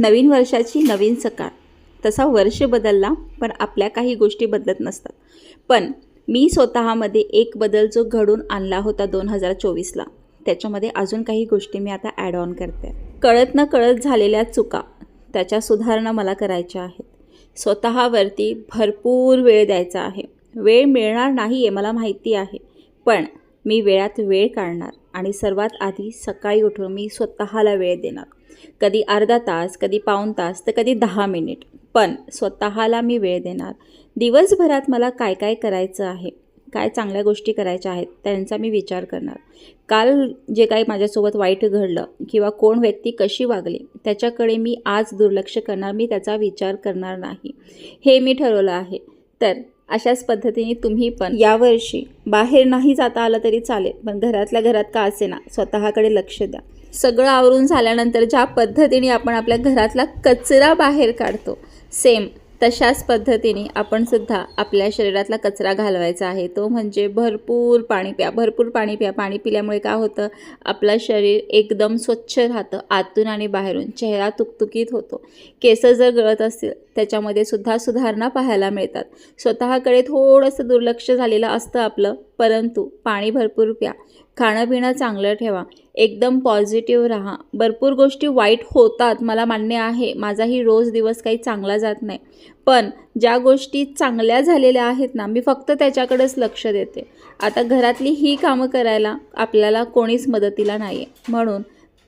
नवीन वर्षाची नवीन सकाळ. तसा वर्ष बदलला पण आपल्या काही गोष्टी बदलत नसतात. पण मी स्वतःमध्ये एक बदल जो घडून आणला होता दोन हजार चोवीसला त्याच्यामध्ये अजून काही गोष्टी मी आता ॲड ऑन करते. कळत न कळत झालेल्या चुका त्याच्या सुधारणा मला करायच्या आहेत. स्वतःवरती भरपूर वेळ द्यायचा आहे. वेळ मिळणार नाही आहे मला माहिती आहे. पण मी वेळात वेळ काढणार आणि सर्वात आधी सकाळी उठून मी स्वतःला वेळ देणार. कधी अर्धा तास कधी पाऊण तास तर कधी दहा मिनिट. पण स्वतःला मी वेळ देणार. दिवसभरात मला काय काय करायचं आहे काय चांगल्या गोष्टी करायच्या आहेत त्यांचा मी विचार करणार. काल जे काही माझ्यासोबत वाईट घडलं किंवा कोण व्यक्ती कशी वागली त्याच्याकडे मी आज दुर्लक्ष करणार मी त्याचा विचार करणार नाही. हे मी ठरवलं आहे. तर अशाच पद्धतीने तुम्ही पण यावर्षी बाहेर नाही जाता आलं तरी चालेल पण घरातल्या घरात का असेना? स्वतःकडे लक्ष द्या. सगळं आवरून झाल्यानंतर ज्या पद्धतीने आपण आपल्या घरातला कचरा बाहेर काढतो सेम तशाच पद्धतीने आपण सुद्धा आपल्या शरीरातला कचरा घालवायचा आहे. तो म्हणजे भरपूर पाणी प्या भरपूर पाणी प्या. पाणी पिल्यामुळे काय होतं? आपलं शरीर एकदम स्वच्छ राहतं. आतून आणि बाहेरून चेहरा तुकतुकीत होतो. केस जर गळत असतील त्याच्यामध्ये सुद्धा सुधारणा पाहायला मिळतात. स्वतःकडे थोडंसं दुर्लक्ष झालेलं असतं आपलं परंतु पाणी भरपूर प्या. खाणं पिणं चांगलं ठेवा. एकदम पॉझिटिव्ह राहा. भरपूर गोष्टी वाईट होतात मला मान्य आहे. माझाही रोज दिवस काही चांगला जात नाही. पण ज्या गोष्टी चांगल्या झालेल्या आहेत ना मी फक्त त्याच्याकडेच लक्ष देते. आता घरातली ही कामं करायला आपल्याला कोणीच मदतीला नाही आहे म्हणून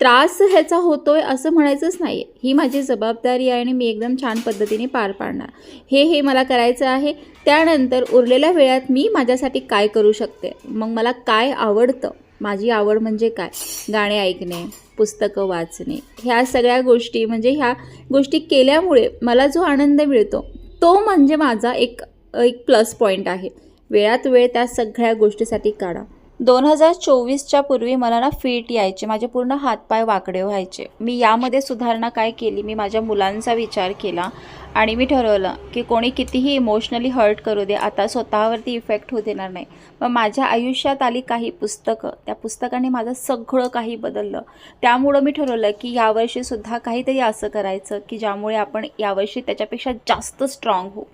त्रास ह्याचा होतोय असं म्हणायचंच नाही आहे ही माझी जबाबदारी आहे आणि मी एकदम छान पद्धतीने पार पाडणार. हे हे मला करायचं आहे. त्यानंतर उरलेल्या वेळात मी माझ्यासाठी काय करू शकते? मग मला काय आवडतं? माझी आवड म्हणजे काय? गाणे ऐकणे पुस्तकं वाचणे. ह्या सगळ्या गोष्टी म्हणजे ह्या गोष्टी केल्यामुळे मला जो आनंद मिळतो तो म्हणजे माझा एक एक प्लस पॉईंट आहे. वेळात वेळ त्या सगळ्या गोष्टीसाठी काढा. दोन हजार चोवीसच्या पूर्वी मला ना फिट यायचे माझे पूर्ण हातपाय वाकडे व्हायचे. मी यामध्ये सुधारणा काय केली? मी माझ्या मुलांचा विचार केला आणि मी ठरवलं की कोणी कितीही इमोशनली हर्ट करू दे आता स्वतःवरती इफेक्ट होऊ देणार नाही. मग माझ्या आयुष्यात आली काही पुस्तकं. त्या पुस्तकाने माझं सगळं काही बदललं. त्यामुळं मी ठरवलं की यावर्षीसुद्धा काहीतरी असं करायचं की ज्यामुळे आपण यावर्षी त्याच्यापेक्षा जास्त स्ट्रॉंग होऊ.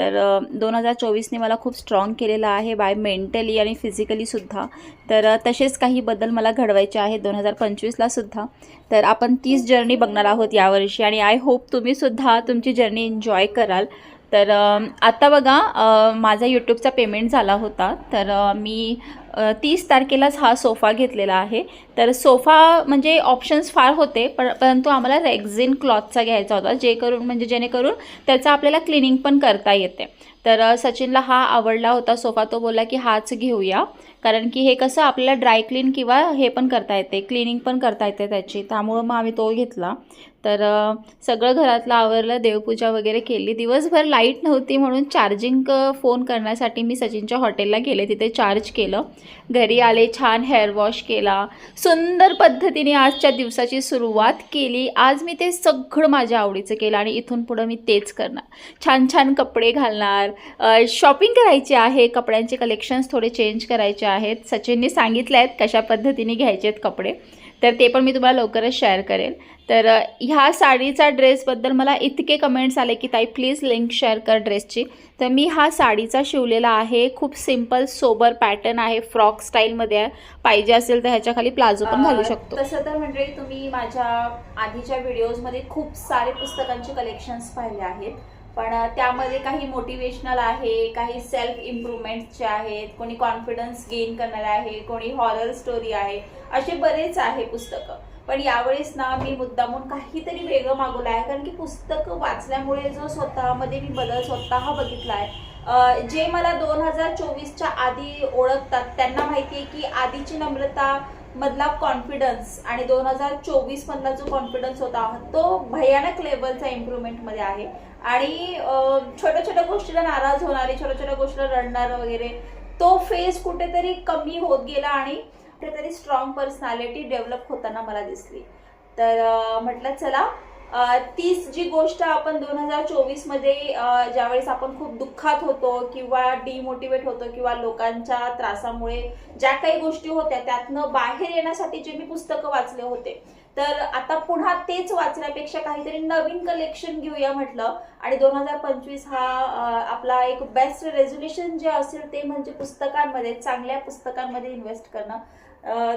तर दोन हजार चोवीसने मला खूप स्ट्रॉंग केलेलं आहे बाय मेंटली आणि फिजिकलीसुद्धा तर तसेच काही बदल मला घडवायचे आहेत दोन हजार पंचवीसला सुद्धा. तर आपण तीच जर्नी बघणार आहोत यावर्षी आणि आय होप तुम्हीसुद्धा तुमची जर्नी एन्जॉय कराल. तर आता बघा माझा यूट्यूबचा पेमेंट झाला होता. तर मी तीस तारखेलाच हा सोफा घेतलेला आहे. तर सोफा म्हणजे ऑप्शन्स फार होते पण परंतु आम्हाला रेक्झिन क्लॉथचा घ्यायचा होता जे करून म्हणजे जेणेकरून त्याचं आपल्याला क्लिनिंग पण करता येते. तर सचिनला हा आवडला होता सोफा तो बोलला की हाच घेऊया. कारण की हे कसं आपल्याला ड्राय क्लीन किंवा हे पण करता येते क्लिनिंग पण करता येते त्याची. त्यामुळं मग आम्ही तो घेतला. तर सगळं घरातलं आवरलं देवपूजा वगैरे केली. दिवसभर लाइट नव्हती म्हणून चार्जिंग फोन करण्यासाठी मी सचिनच्या हॉटेलला गेले. तिथे चार्ज केलं. घरी आले छान हेअर वॉश केला. सुंदर पद्धतीने आजच्या दिवसाची सुरुवात केली. आज मी ते सगळं माझ्या आवडीचं केलं आणि इथून पुढं मी तेच करणार. छान छान कपडे घालणार. शॉपिंग करायची आहे. कपड्यांचे कलेक्शन्स थोडे चेंज करायचे आहेत सचिनने सांगितले आहेत कशा पद्धतीने घ्यायचे आहेत कपडे. तर ते पण मी तुम्हाला लवकरच शेअर करेल. तर ह्या साडीचा ड्रेसबद्दल मला इतके कमेंट्स आले की ताई प्लीज लिंक शेअर कर ड्रेसची. तर मी हा साडीचा शिवलेला आहे. खूप सिंपल सोबर पॅटर्न आहे. फ्रॉक स्टाईलमध्ये आहे. पाहिजे असेल तर ह्याच्या खाली प्लाझो पण घालू शकतो. तसं तर म्हणजे तुम्ही माझ्या आधीच्या व्हिडिओजमध्ये खूप सारे पुस्तकांचे कलेक्शन्स पाहिले आहेत. पण त्यामध्ये काही मोटिवेशनल आहे काही सेल्फ इम्प्रुव्हमेंटचे आहेत कोणी कॉन्फिडन्स गेन करणारे आहे कोणी हॉरर स्टोरी आहे असे बरेच आहे पुस्तकं. पण यावेळेस ना मी मुद्दामून काहीतरी वेगळं मागवलं आहे कारण की पुस्तकं वाचल्यामुळे जो स्वतःमध्ये मी बदल स्वतः बघितला आहे. जे मला दोन हजार चोवीसच्या आधी ओळखतात त्यांना माहिती आहे की आधीची नम्रता मधला कॉन्फिडन्स आणि दोन हजार चोवीस मधला जो कॉन्फिडन्स होता तो भयानक लेवलचा इम्प्रुव्हमेंटमध्ये आहे. आणि छोट्या छोट्या गोष्टीला नाराज होणारे छोट्या छोट्या गोष्टीला रडणार वगैरे तो फेज कुठेतरी कमी होत गेला आणि कुठेतरी स्ट्रॉंग पर्सनॅलिटी डेव्हलप होताना मला दिसली. तर म्हटलं चला तीच जी गोष्ट आपण दोन हजार चोवीसमध्ये ज्यावेळेस आपण खूप दुःखात होतो किंवा डिमोटिवेट होतो किंवा लोकांच्या त्रासामुळे ज्या काही गोष्टी होत्या त्यातनं बाहेर येण्यासाठी जे मी पुस्तकं वाचले होते तर आता पुन्हा तेच वाचण्यापेक्षा काहीतरी नवीन कलेक्शन घेऊया म्हटलं. आणि दोन हजार पंचवीस हा आपला एक बेस्ट रेझोल्युशन जे असेल ते म्हणजे पुस्तकांमध्ये चांगल्या पुस्तकांमध्ये इन्व्हेस्ट करणं.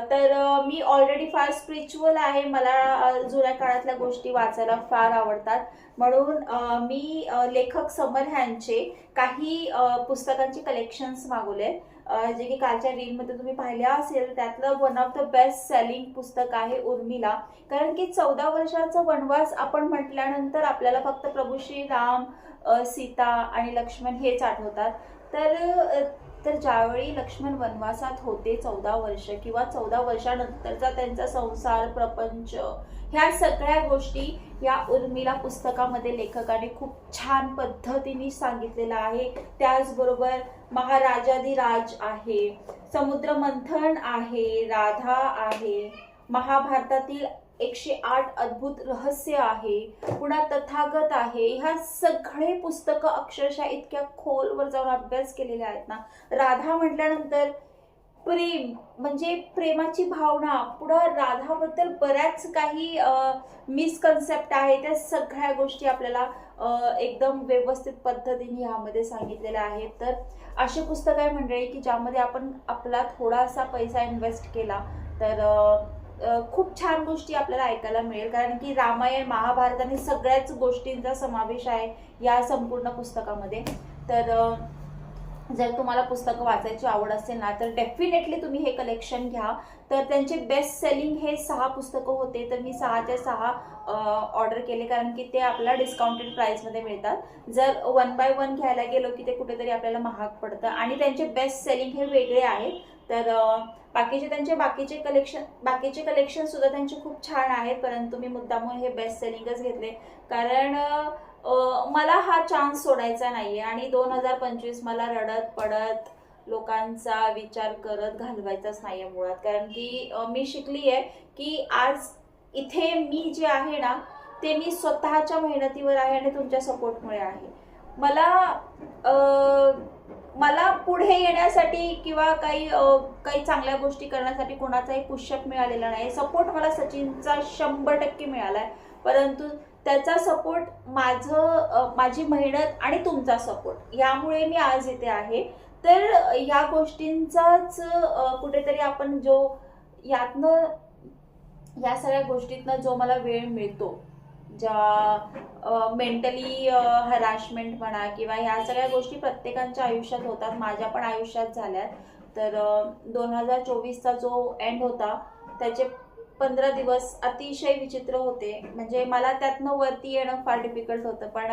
तर मी ऑलरेडी फार स्पिरिच्युअल आहे. मला जुन्या काळातल्या गोष्टी वाचायला फार आवडतात. म्हणून मी लेखक समर ह्यांचे काही पुस्तकांचे कलेक्शन्स मागवले जे की कालच्या रीलमध्ये तुम्ही पाहिल्या असेल त्यातलं one of the best selling पुस्तक आहे उर्मिला. कारण की चौदा वर्षाचा वनवास आपण म्हटल्यानंतर आपल्याला फक्त प्रभू श्री राम सीता आणि लक्ष्मण हेच आठवतात. तर तर ज्यावेळी लक्ष्मण वनवासात होते चौदा वर्ष किंवा चौदा वर्षानंतरचा त्यांचा संसार प्रपंच ह्या सगळ्या गोष्टी या उर्मिला पुस्तकामध्ये लेखकाने खूप छान पद्धतीने सांगितलेलं आहे. त्याचबरोबर महाराजाधिराज आहे समुद्र मंथन आहे राधा आहे. महाभारतातील एकशे आठ अद्भुत रहस्य आहे. पुन्हा तथागत आहे. ह्या सगळे पुस्तकं अक्षरशः इतक्या खोलवर जाऊन अभ्यास केलेले आहेत ना. राधा म्हटल्यानंतर प्रेम म्हणजे प्रेमाची भावना पुढं राधाबद्दल बऱ्याच काही मिसकन्सेप्ट आहे त्या सगळ्या गोष्टी आपल्याला एकदम व्यवस्थित पद्धतीने ह्यामध्ये सांगितलेल्या आहेत. तर असे पुस्तक आहे मंडळी की ज्यामध्ये आपण आपला थोडासा पैसा इन्व्हेस्ट केला तर खूप छान गोष्टी आपल्याला ऐकायला मिळेल. कारण की रामायण महाभारत आणि सगळ्याच गोष्टींचा समावेश आहे या संपूर्ण पुस्तकामध्ये. तर जर तुम्हाला पुस्तकं वाचायची आवड असेल ना तर डेफिनेटली तुम्ही हे कलेक्शन घ्या. तर त्यांचे बेस्ट सेलिंग हे सहा पुस्तकं होते तर मी सहाच्या सहा ऑर्डर केले कारण की ते आपल्याला डिस्काउंटेड प्राईसमध्ये मिळतात. जर वन बाय वन घ्यायला गेलो की ते कुठेतरी आपल्याला महाग पडतं. आणि त्यांचे बेस्ट सेलिंग हे वेगळे आहेत. तर बाकीचे त्यांचे बाकीचे कलेक्शन बाकीचे कलेक्शन सुद्धा त्यांचे खूप छान आहेत परंतु मी मुद्दामून हे बेस्ट सेलिंगच घेतले. कारण मला हा चान्स सोडायचा नाही आहे आणि दोन हजार पंचवीस मला रडत पडत लोकांचा विचार करत घालवायचाच नाही आहे मुळात. कारण की मी शिकली आहे की आज इथे मी जे आहे ना ते मी स्वतःच्या मेहनतीवर आहे आणि तुमच्या सपोर्टमुळे आहे. मला मला पुढे येण्यासाठी किंवा काही काही चांगल्या गोष्टी करण्यासाठी कोणाचाही पुष्यप मिळालेला नाही सपोर्ट मला सचिनचा शंभर टक्के मिळाला आहे परंतु त्याचा सपोर्ट माझं माझी मेहनत आणि तुमचा सपोर्ट यामुळे मी आज इथे आहे. तर ह्या गोष्टींचाच कुठेतरी आपण जो यातनं या सगळ्या गोष्टीतनं जो मला वेळ मिळतो ज्या मेंटली हराशमेंट म्हणा किंवा ह्या सगळ्या गोष्टी प्रत्येकांच्या आयुष्यात होतात माझ्या पण आयुष्यात झाल्यात. तर दोन हजार चोवीसचा जो एंड होता त्याचे पंधरा दिवस अतिशय विचित्र होते. म्हणजे मला त्यातनं वरती येणं फार डिफिकल्ट होतं. पण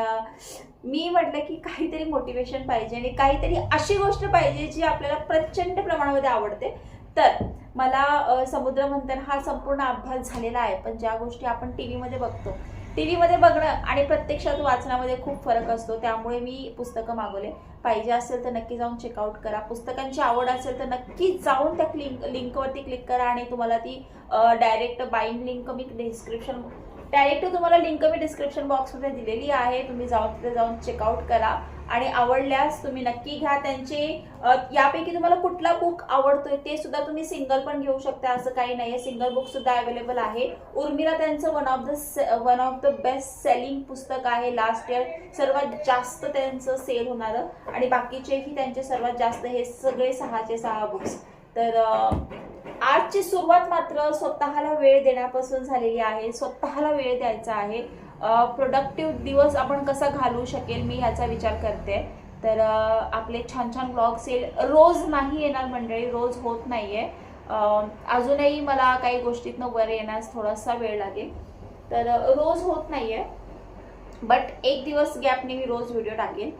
मी म्हटलं की काहीतरी मोटिवेशन पाहिजे आणि काहीतरी अशी गोष्ट पाहिजे जी आपल्याला प्रचंड प्रमाणामध्ये आवडते. तर मला समुद्र मंथन हा संपूर्ण अभ्यास झालेला आहे. पण ज्या गोष्टी आपण टी व्हीमध्ये बघतो टी व्हीमध्ये बघणं आणि प्रत्यक्षात वाचण्यामध्ये खूप फरक असतो. त्यामुळे मी पुस्तकं मागवले. पाहिजे असेल तर नक्की जाऊन चेकआउट करा. पुस्तकांची आवड असेल तर नक्की जाऊन त्या लिंक लिंकवरती क्लिक करा आणि तुम्हाला ती डायरेक्ट बाईंग लिंक मी डिस्क्रिप्शन डायरेक्ट तुम्हाला लिंक मी डिस्क्रिप्शन बॉक्समध्ये दिलेली आहे. तुम्ही जाऊन तिथे जाऊन चेकआउट करा. आणि आवडल्यास तुम्ही नक्की घ्या त्यांचे. यापैकी तुम्हाला कुठला बुक आवडतोय ते सुद्धा तुम्ही सिंगल पण घेऊ शकता असं काही नाही आहे सिंगल बुक सुद्धा अवेलेबल आहे. उर्मिला त्यांचं one of the one of the best selling पुस्तक आहे लास्ट इयर सर्वात जास्त त्यांचं सेल होणारं. आणि बाकीचेही त्यांचे सर्वात जास्त हे सगळे सहाचे सहा बुक्स तर आजची सुरुवात मात्र स्वतःला वेळ देण्यापासून झालेली आहे. स्वतःला वेळ द्यायचा आहे. प्रोडक्टिव्ह दिवस आपण कसा घालवू शकेल मी ह्याचा विचार करते. तर आपले छान छान ब्लॉग्स येईल. रोज नाही येणार मंडळी रोज होत नाही आहे अजूनही मला काही गोष्टीतनं वर येण्यास थोडासा वेळ लागेल. तर रोज होत नाही आहे बट एक दिवस गॅपने मी रोज व्हिडिओ टाकेन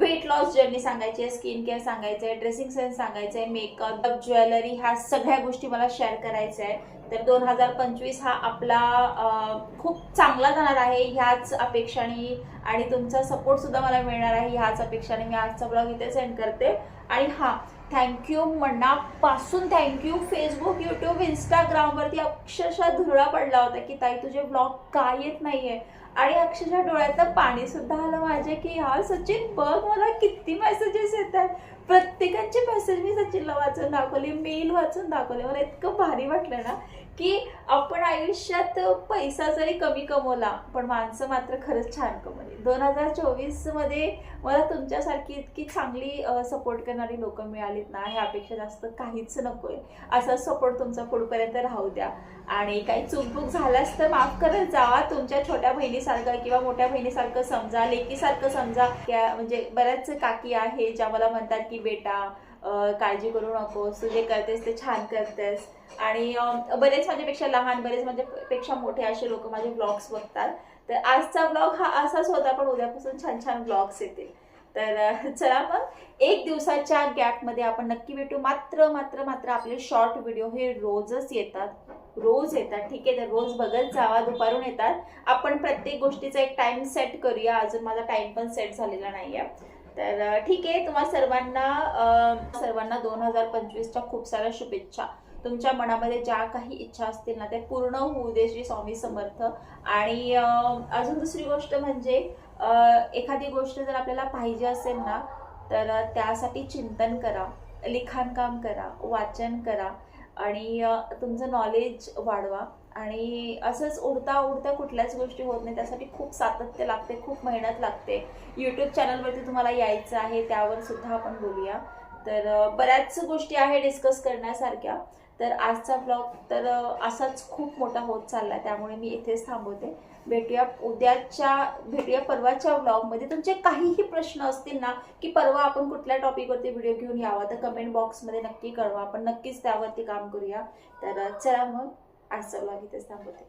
वेट लॉस जर्नी सांगायची आहे स्किन केअर सांगायचं आहे ड्रेसिंग सेन्स सांगायचं आहे मेकअप ज्वेलरी ह्या सगळ्या गोष्टी मला शेअर करायच्या आहे. तर दोन हजार पंचवीस हा आपला खूप चांगला जाणार आहे ह्याच अपेक्षाने आणि तुमचा सपोर्ट सुद्धा मला मिळणार आहे ह्याच अपेक्षाने मी आजचा ब्लॉग इथे सेंड करते. आणि हां थँक्यू मनापासून थँक्यू फेसबुक युट्यूब इंस्टाग्रामवरती अक्षरशः धुरळा पडला होता की ताई तुझे ब्लॉग का येत नाहीये? आणि अक्षरशः डोळ्यातलं पाणी सुद्धा आलं माझे की हा सचिन बघ मला किती मेसेजेस येतात प्रत्येकाचे मेसेज मी सचिनला वाचून दाखवले मेल वाचून दाखवले. मला इतकं भारी वाटलं ना की आपण आयुष्यात पैसा जरी कमी कमवला पण माणसं मात्र खरंच छान कमवली. दोन हजार चोवीसमध्ये मला तुमच्यासारखी इतकी चांगली सपोर्ट करणारी लोक मिळालीत ना ह्यापेक्षा जास्त काहीच नकोय. असा सपोर्ट तुमचा पुढपर्यंत राहू द्या. आणि काही चूकबूक झाल्यास तर माफ करत जावा तुमच्या छोट्या बहिणीसारखं किंवा मोठ्या बहिणीसारखं समजा लेकीसारखं समजा म्हणजे बऱ्याच काकी आहे ज्या मला म्हणतात की बेटा काळजी करू नकोस तू जे करतेस ते छान करतेस. आणि बरेच माझ्यापेक्षा लहान बरेच माझ्यापेक्षा मोठे असे लोक माझे ब्लॉग्स बघतात. तर आजचा ब्लॉग हा असाच होता पण उद्यापासून छान छान ब्लॉग्स येतील. तर चला मग एक दिवसाच्या गॅपमध्ये आपण नक्की भेटू. मात्र मात्र मात्र आपले शॉर्ट व्हिडिओ हे रोजच येतात. रोज येतात ठीक आहे? तर रोज बघत जावा दुपारून येतात. आपण प्रत्येक गोष्टीचा एक टाइम सेट करूया. अजून माझा टाइम पण सेट झालेला नाही आहे तर ठीक आहे. तुम्हा सर्वांना सर्वांना दोन हजार पंचवीसच्या खूप साऱ्या शुभेच्छा. तुमच्या मनामध्ये ज्या काही इच्छा असतील ना त्या पूर्ण होऊ दे श्री स्वामी समर्थ. आणि अजून दुसरी गोष्ट म्हणजे एखादी गोष्ट जर आपल्याला पाहिजे असेल ना तर त्यासाठी चिंतन करा लिखाणकाम करा वाचन करा. आणि तुमचं नॉलेज वाढवा. आणि असंच उडता उडता कुठल्याच गोष्टी होत नाही. त्यासाठी खूप सातत्य लागते खूप मेहनत लागते. यूट्यूब चॅनलवरती तुम्हाला यायचं आहे त्यावर सुद्धा आपण बोलूया. तर बऱ्याच गोष्टी आहे डिस्कस करण्यासारख्या. तर आजचा ब्लॉग तर असाच खूप मोठा होत चालला त्यामुळे मी इथेच थांबवते. भेटूया उद्याच्या भेटूया परवाच्या ब्लॉगमध्ये तुमचे काहीही प्रश्न असतील ना की परवा आपण कुठल्या टॉपिकवरती व्हिडिओ घेऊन यावा तर कमेंट बॉक्समध्ये नक्की कळवा. आपण नक्कीच त्यावरती काम करूया. तर चला मग. आजचा ब्लॉग इथेच थांबवते